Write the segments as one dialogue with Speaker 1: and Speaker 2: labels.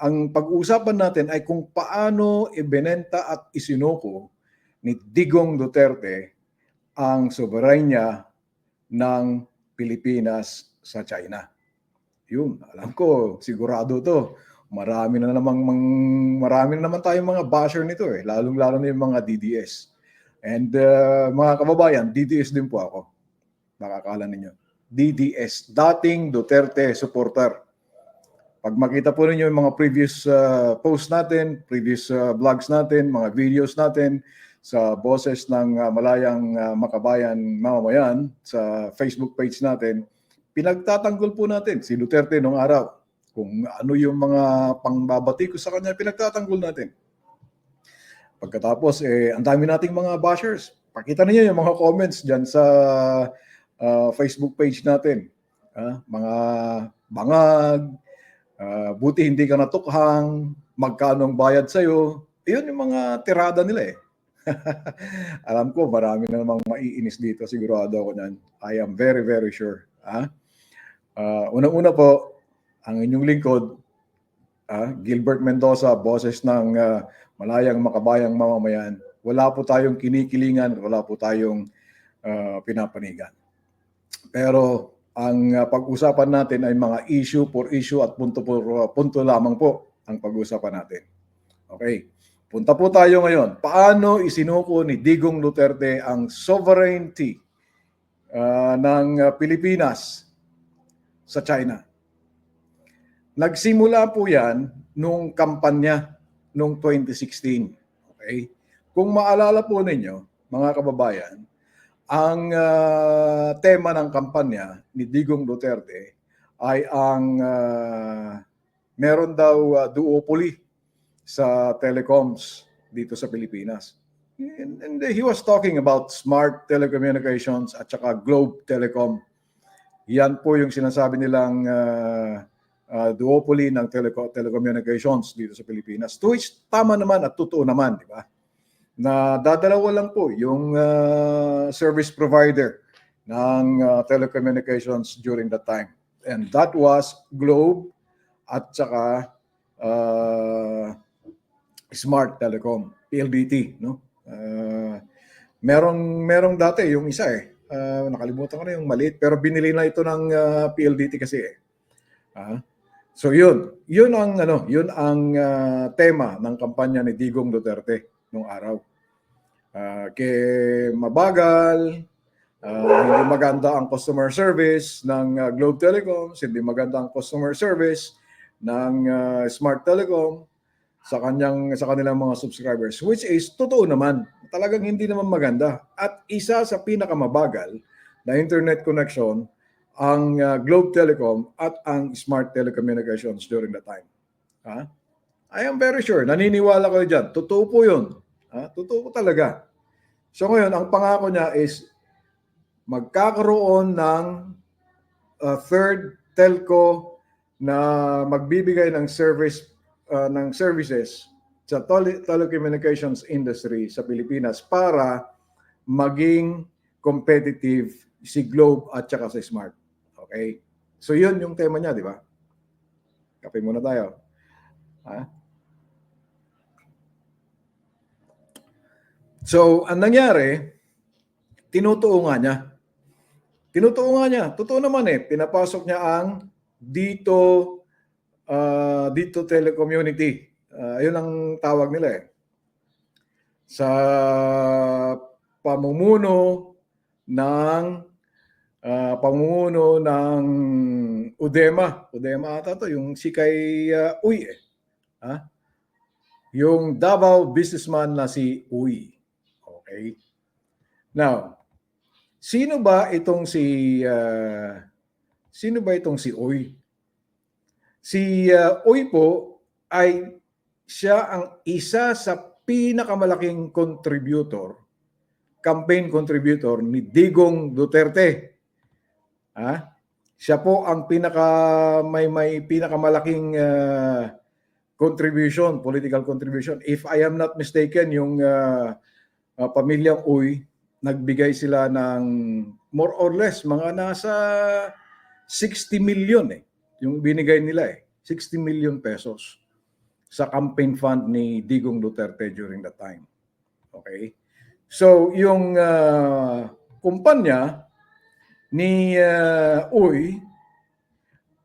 Speaker 1: ang pag-uusapan natin ay kung paano ibinenta at isinuko ni Digong Duterte ang soberanya ng Pilipinas sa China. Yun, alam ko, sigurado to. Marami na namang mang- marami na naman tayong mga basher nito eh, lalong-lalo na yung mga DDS. And uh, mga kababayan, DDS din po ako. Nakakala ninyo. DDS, dating Duterte supporter. Pag makita po ninyo yung mga previous uh, posts natin, previous uh, vlogs natin, mga videos natin sa boses ng uh, malayang uh, makabayan mamamayan sa Facebook page natin, pinagtatanggol po natin si Duterte noong araw. Kung ano yung mga pangbabati ko sa kanya, pinagtatanggol natin. Pagkatapos, eh, ang dami nating mga bashers. Pakita niyo yung mga comments dyan sa uh, Facebook page natin. Ah, mga bangag, ah, buti hindi ka natukhang, magkano ang bayad sa'yo. Iyon yung mga tirada nila eh. Alam ko, marami na namang maiinis dito. Sigurado ako nan. I am very, very sure. Ah? Ah, unang-una po, ang inyong lingkod, ah, Gilbert Mendoza, boses ng ah, malayang makabayang mamamayan. Wala po tayong kinikilingan, wala po tayong ah, pinapanigan. Pero ang ah, pag-usapan natin ay mga issue for issue at punto por punto lamang po ang pag-usapan natin. Okay. Punta po tayo ngayon. Paano isinuko ni Digong Duterte ang sovereignty ah, ng Pilipinas sa China? Nagsimula po yan nung kampanya nung 2016. Okay? Kung maalala po ninyo, mga kababayan, ang ah, tema ng kampanya ni Digong Duterte ay ang ah, meron daw ah, duopoly sa telecoms dito sa Pilipinas. And, and he was talking about smart telecommunications at saka Globe Telecom. Yan po yung sinasabi nilang ah, ah, duopoly ng teleco- telecommunications dito sa Pilipinas. To which tama naman at totoo naman, di ba? Na dadalawa lang po yung ah, service provider ng ah, telecommunications during that time. And that was Globe at saka ah, Smart Telecom, PLDT, no? Ah, merong merong dati yung isa eh. Ah, nakalimutan ko na yung maliit pero binili na ito ng ah, PLDT kasi eh. Ah, so yun, yun ang ano, yun ang ah, tema ng kampanya ni Digong Duterte nung araw. Ah, kay mabagal, ah, hindi maganda ang customer service ng ah, Globe Telecoms, hindi maganda ang customer service ng ah, Smart Telecom sa kanyang sa kanilang mga subscribers which is totoo naman talagang hindi naman maganda at isa sa pinakamabagal na internet connection ang uh, Globe Telecom at ang Smart Telecommunications during the time. Ha? I am very sure, naniniwala ko diyan. Totoo po 'yun. Ha? Totoo talaga. So ngayon, ang pangako niya is magkakaroon ng uh, third telco na magbibigay ng service uh, ng services sa tele- telecommunications industry sa Pilipinas para maging competitive si Globe at saka si Smart. Okay? So yun yung tema niya, di ba? Kape muna tayo. Ha? So, ang nangyari, tinutuo nga niya. Tinutuo nga niya. Totoo naman eh. Pinapasok niya ang dito uh, dito telecommunity. Uh, yun ang tawag nila eh. Sa pamumuno ng uh, pamumuno ng Udema. Udema ata to, yung si kay uh, Uy eh. Ha? Yung Davao businessman na si Uy. Okay? Now, sino ba itong si uh, sino ba itong si Uy? Si uh, Uy po ay siya ang isa sa pinakamalaking contributor, campaign contributor ni Digong Duterte. Ha? Siya po ang pinaka may may pinakamalaking uh, contribution, political contribution. If I am not mistaken, yung uh, uh, pamilyang Uy, nagbigay sila ng more or less mga nasa 60 million eh yung binigay nila eh, 60 million pesos. sa campaign fund ni Digong Duterte during that time. Okay? So, yung uh, kumpanya ni uh, Uy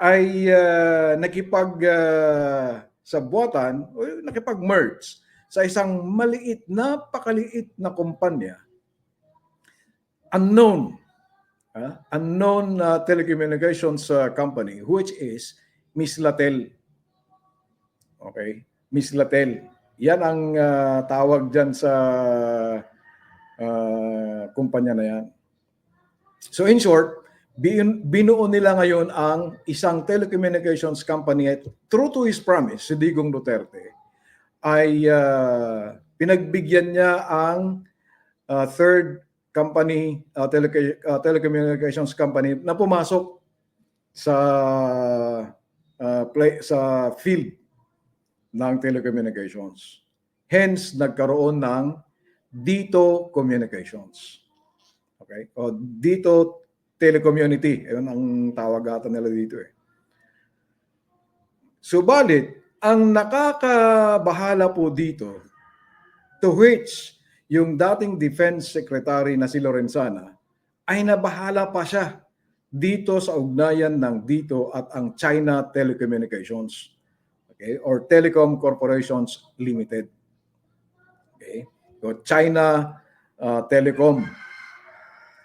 Speaker 1: ay uh, nakipag uh, sabwatan o nakipag-merge sa isang maliit, napakaliit na kumpanya unknown uh, unknown uh, telecommunications uh, company which is Miss Latel. Okay? Miss Latel. Yan ang uh, tawag dyan sa uh, kumpanya na yan. So in short, bin, binuo nila ngayon ang isang telecommunications company true to his promise, si Digong Duterte, ay uh, pinagbigyan niya ang uh, third company, uh, tele- uh, telecommunications company na pumasok sa uh, play, sa field ng telecommunications. Hence, nagkaroon ng Dito Communications. Okay? O Dito Telecommunity. Ayun ang tawag ata nila dito eh. Subalit, ang nakakabahala po dito, to which yung dating Defense Secretary na si Lorenzana, ay nabahala pa siya dito sa ugnayan ng dito at ang China Telecommunications okay or Telecom Corporations Limited. Okay? So China uh, Telecom.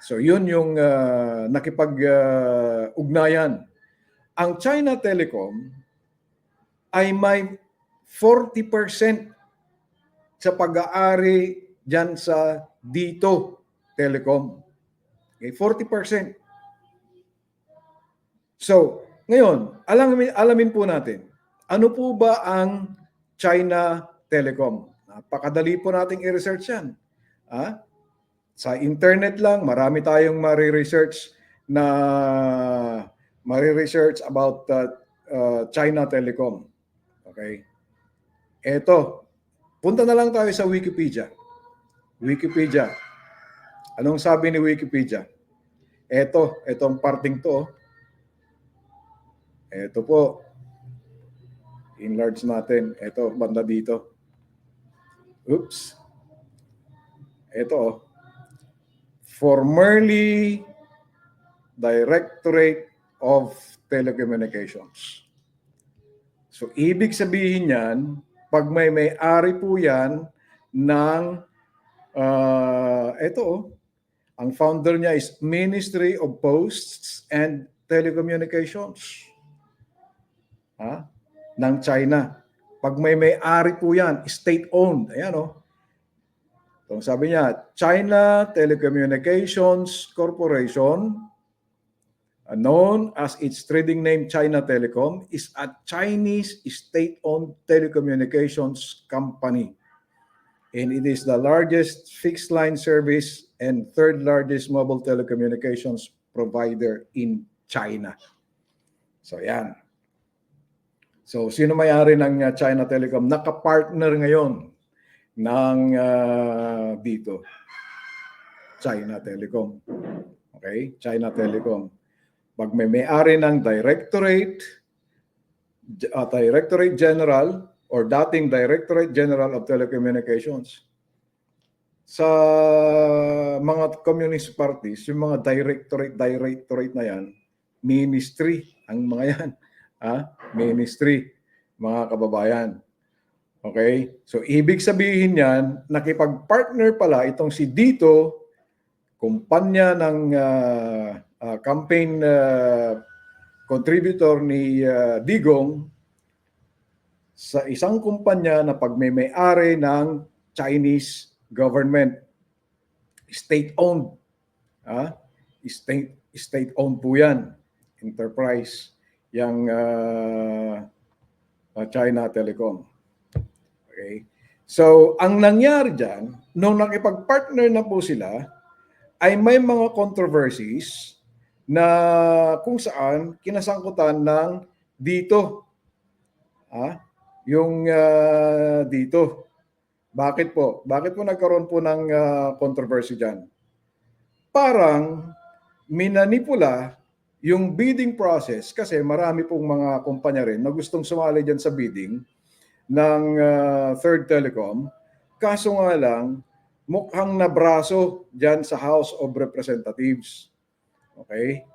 Speaker 1: So yun yung uh, nakipag uh, ang China Telecom ay may 40% sa pag-aari diyan sa dito Telecom okay 40% So, ngayon, alamin, alamin po natin, ano po ba ang China Telecom? Napakadali po nating i-research yan. Ha? Sa internet lang, marami tayong mariresearch na mariresearch about uh, uh, China Telecom. Okay? Eto, punta na lang tayo sa Wikipedia. Wikipedia. Anong sabi ni Wikipedia? Eto, etong parting to, oh. Ito po. Enlarge natin. Ito, banda dito. Oops. Ito. oh. Formerly Directorate of Telecommunications. So, ibig sabihin yan, pag may may-ari po yan ng, uh, ito oh, ang founder niya is Ministry of Posts and Telecommunications ha, ng China. Pag may may-ari po yan, state-owned. Ayan o. Oh. So, sabi niya, China Telecommunications Corporation, known as its trading name China Telecom, is a Chinese state-owned telecommunications company. And it is the largest fixed line service and third largest mobile telecommunications provider in China. So yan. So, sino may-ari ng uh, China Telecom? Naka-partner ngayon ng uh, dito. China Telecom. Okay? China Telecom. Pag may may-ari ng Directorate, uh, Directorate General or dating Directorate General of Telecommunications, sa mga communist parties, yung mga directorate, directorate na yan, ministry ang mga yan ah, ministry, mga kababayan. Okay? So, ibig sabihin yan, nakipag-partner pala itong si Dito, kumpanya ng uh, uh, campaign uh, contributor ni uh, Digong, sa isang kumpanya na pagmemay-ari ng Chinese government. State-owned. Ah, state, state-owned po yan. Enterprise yung uh, uh, China Telecom. Okay? So, ang nangyari dyan, nung nakipag-partner na po sila, ay may mga controversies na kung saan kinasangkutan ng dito. Ha? Yung uh, dito. Bakit po? Bakit po nagkaroon po ng uh, controversy dyan? Parang minanipula yung bidding process, kasi marami pong mga kumpanya rin na gustong sumali dyan sa bidding, ng ah, Third Telecom. Kaso nga lang, mukhang nabraso dyan sa House of Representatives. Okay?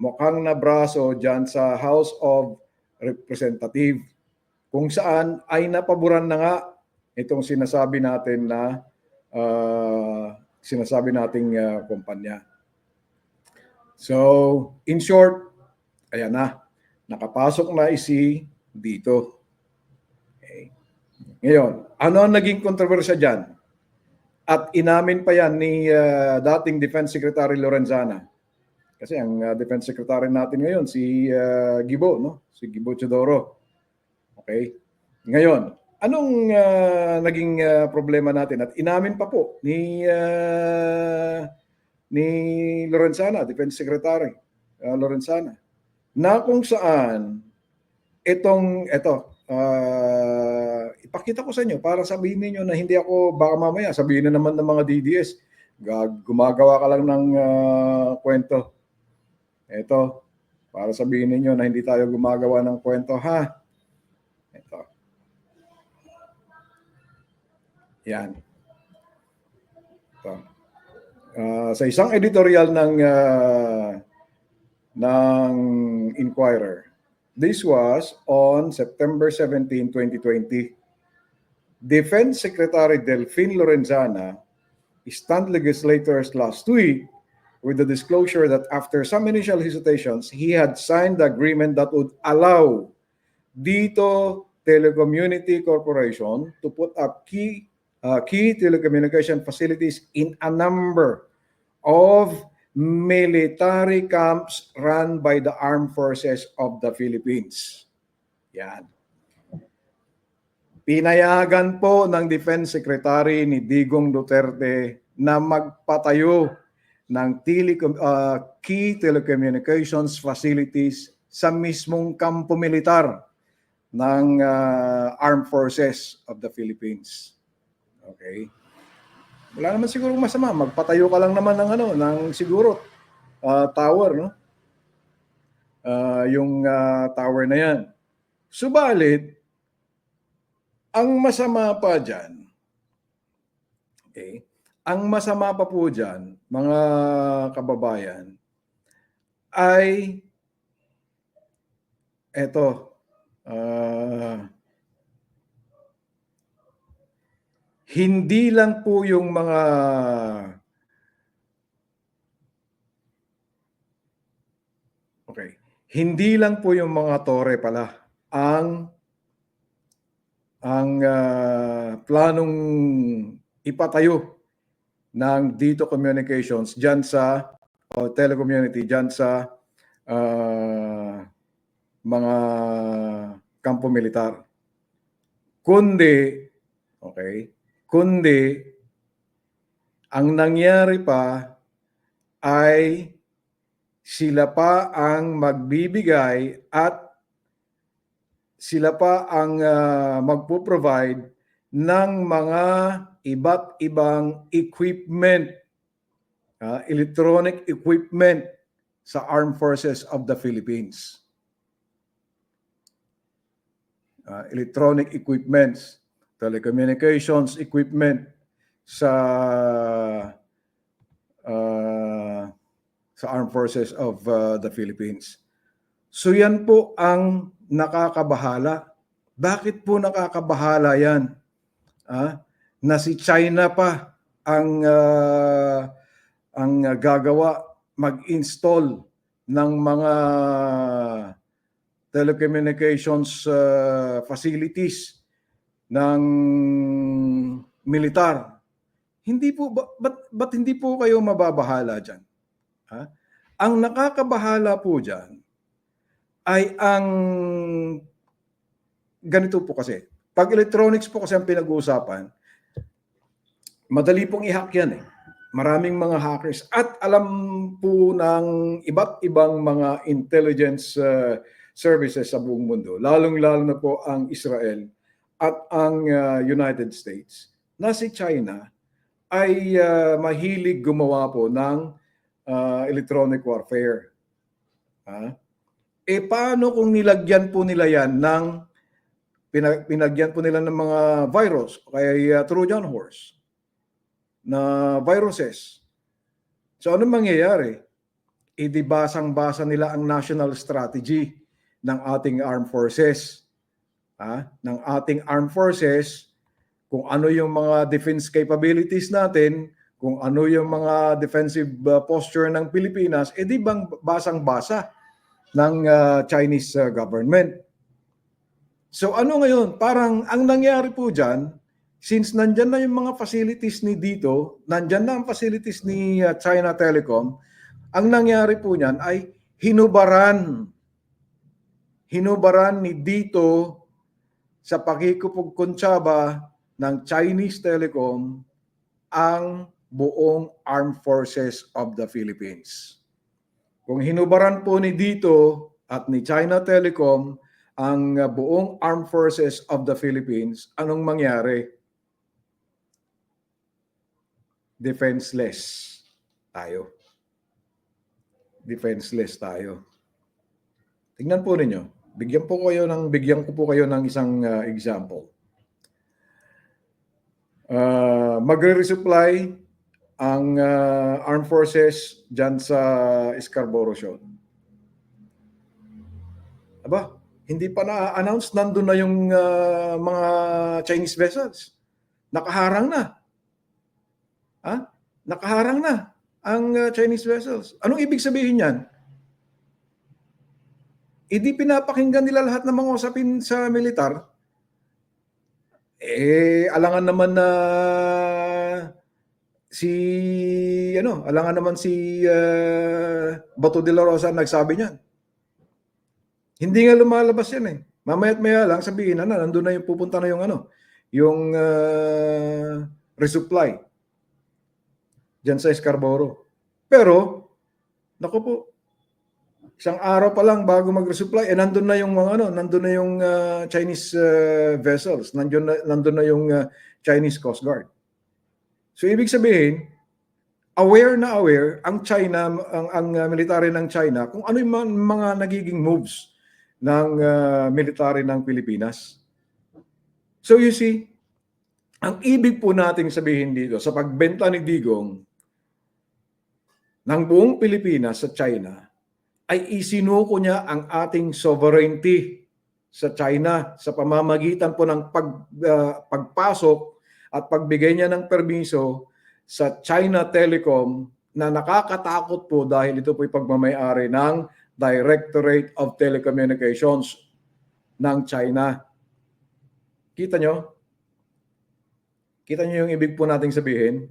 Speaker 1: Mukhang nabraso dyan sa House of Representatives. Kung saan ay napaboran na nga itong sinasabi natin na ah, sinasabi nating ah, kumpanya. So, in short, ayan na, nakapasok na isi dito. Okay. Ngayon, ano ang naging kontrobersya dyan? At inamin pa yan ni ah, dating Defense Secretary Lorenzana. Kasi ang ah, Defense Secretary natin ngayon, si ah, Gibo, no? Si Gibo Chodoro. Okay? Ngayon, anong ah, naging ah, problema natin? At inamin pa po ni ah, ni Lorenzana, Defense Secretary ah, Lorenzana, na kung saan itong ito ah, ipakita ko sa inyo para sabihin niyo na hindi ako baka mamaya sabihin na naman ng mga DDS gumagawa ka lang ng ah, kwento. Ito para sabihin niyo na hindi tayo gumagawa ng kwento ha. Ito. Yan. Ito. Ah, sa isang editorial ng ah, ng Inquirer. This was on September 17, 2020. Defense Secretary Delphine Lorenzana stunned legislators last week with the disclosure that after some initial hesitations, he had signed the agreement that would allow Dito Telecommunity Corporation to put up key uh, key telecommunication facilities in a number of military camps run by the armed forces of the Philippines. Yan. Pinayagan po ng Defense Secretary ni Digong Duterte na magpatayo ng telecom, uh, key telecommunications facilities sa mismong kampo militar ng uh, armed forces of the Philippines. Okay? Wala naman siguro masama, magpatayo ka lang naman ng ano, ng siguro uh, tower, no? Uh, yung uh, tower na yan. Subalit, ang masama pa okay, ang masama pa po dyan, mga kababayan, ay eto, ah, hindi lang po yung mga Okay. Hindi lang po yung mga tore pala ang ang ah, planong ipatayo ng Dito Communications diyan sa o telecommunity diyan sa ah, mga kampo militar. Kundi okay, kundi ang nangyari pa ay sila pa ang magbibigay at sila pa ang ah, magpo-provide ng mga iba't ibang equipment, ah, electronic equipment sa Armed Forces of the Philippines. Ah, electronic equipments, telecommunications equipment sa ah, sa Armed Forces of uh, the Philippines. So yan po ang nakakabahala. Bakit po nakakabahala yan? Ah, na si China pa ang ah, ang gagawa mag-install ng mga telecommunications ah, facilities ng militar. Hindi po ba, ba't, ba't hindi po kayo mababahala diyan? Ha? Ang nakakabahala po diyan ay ang ganito po kasi. Pag electronics po kasi ang pinag-uusapan, madali pong i-hack yan eh. Maraming mga hackers at alam po ng iba't ibang mga intelligence uh, services sa buong mundo, lalong-lalo na po ang Israel at ang uh, United States, na si China ay uh, mahilig gumawa po ng uh, electronic warfare. Ha? Eh paano kung nilagyan po nila yan ng pinag- pinagyan po nila ng mga virus kaya uh, Trojan horse na viruses. So ano mangyayari? Idibasang-basa nila ang national strategy ng ating armed forces. Ha? Ng ating armed forces, kung ano yung mga defense capabilities natin, kung ano yung mga defensive uh, posture ng Pilipinas, edi bang basang-basa ng uh, Chinese uh, government. So ano ngayon? Parang ang nangyari po dyan, since nandyan na yung mga facilities ni dito, nandyan na ang facilities ni uh, China Telecom, ang nangyari po niyan ay hinubaran. Hinubaran ni dito sa pakikupog kontsaba ng Chinese Telecom ang buong Armed Forces of the Philippines. Kung hinubaran po ni dito at ni China Telecom ang uh, buong Armed Forces of the Philippines, anong mangyari? Defenseless tayo. Defenseless tayo. Tingnan po ninyo. Bigyan po kayo ng bigyan ko po kayo ng isang uh, example. Uh, magre-resupply ang uh, armed forces dyan sa Scarborough Shoal. Aba, hindi pa na-announce, nandun na yung uh, mga Chinese vessels. Nakaharang na. Ha? Nakaharang na ang uh, Chinese vessels. Anong ibig sabihin yan? Hindi pinapakinggan nila lahat ng mga usapin sa militar. Eh, alangan naman na si ano, alangan naman si uh, Bato de la Rosa nagsabi niyan. Hindi nga lumalabas yan eh. Mamaya't maya lang sabihin na, na nandun na yung pupunta na yung ano, yung uh, resupply dyan sa Scarborough. Pero, naku po, isang araw pa lang bago mag-resupply, eh nandun na yung mga ano, nandun na yung uh, Chinese uh, vessels, nandun na, nandun na yung uh, Chinese Coast Guard. So ibig sabihin, aware na aware ang China, ang, ang uh, military ng China kung ano yung mga, mga nagiging moves ng uh, military ng Pilipinas. So you see, ang ibig po nating sabihin dito sa pagbenta ni Digong ng buong Pilipinas sa China ay isinuko niya ang ating sovereignty sa China sa pamamagitan po ng pag, uh, pagpasok at pagbigay niya ng permiso sa China Telecom na nakakatakot po dahil ito po ay pagmamayari ng Directorate of Telecommunications ng China. Kita nyo? Kita nyo yung ibig po nating sabihin?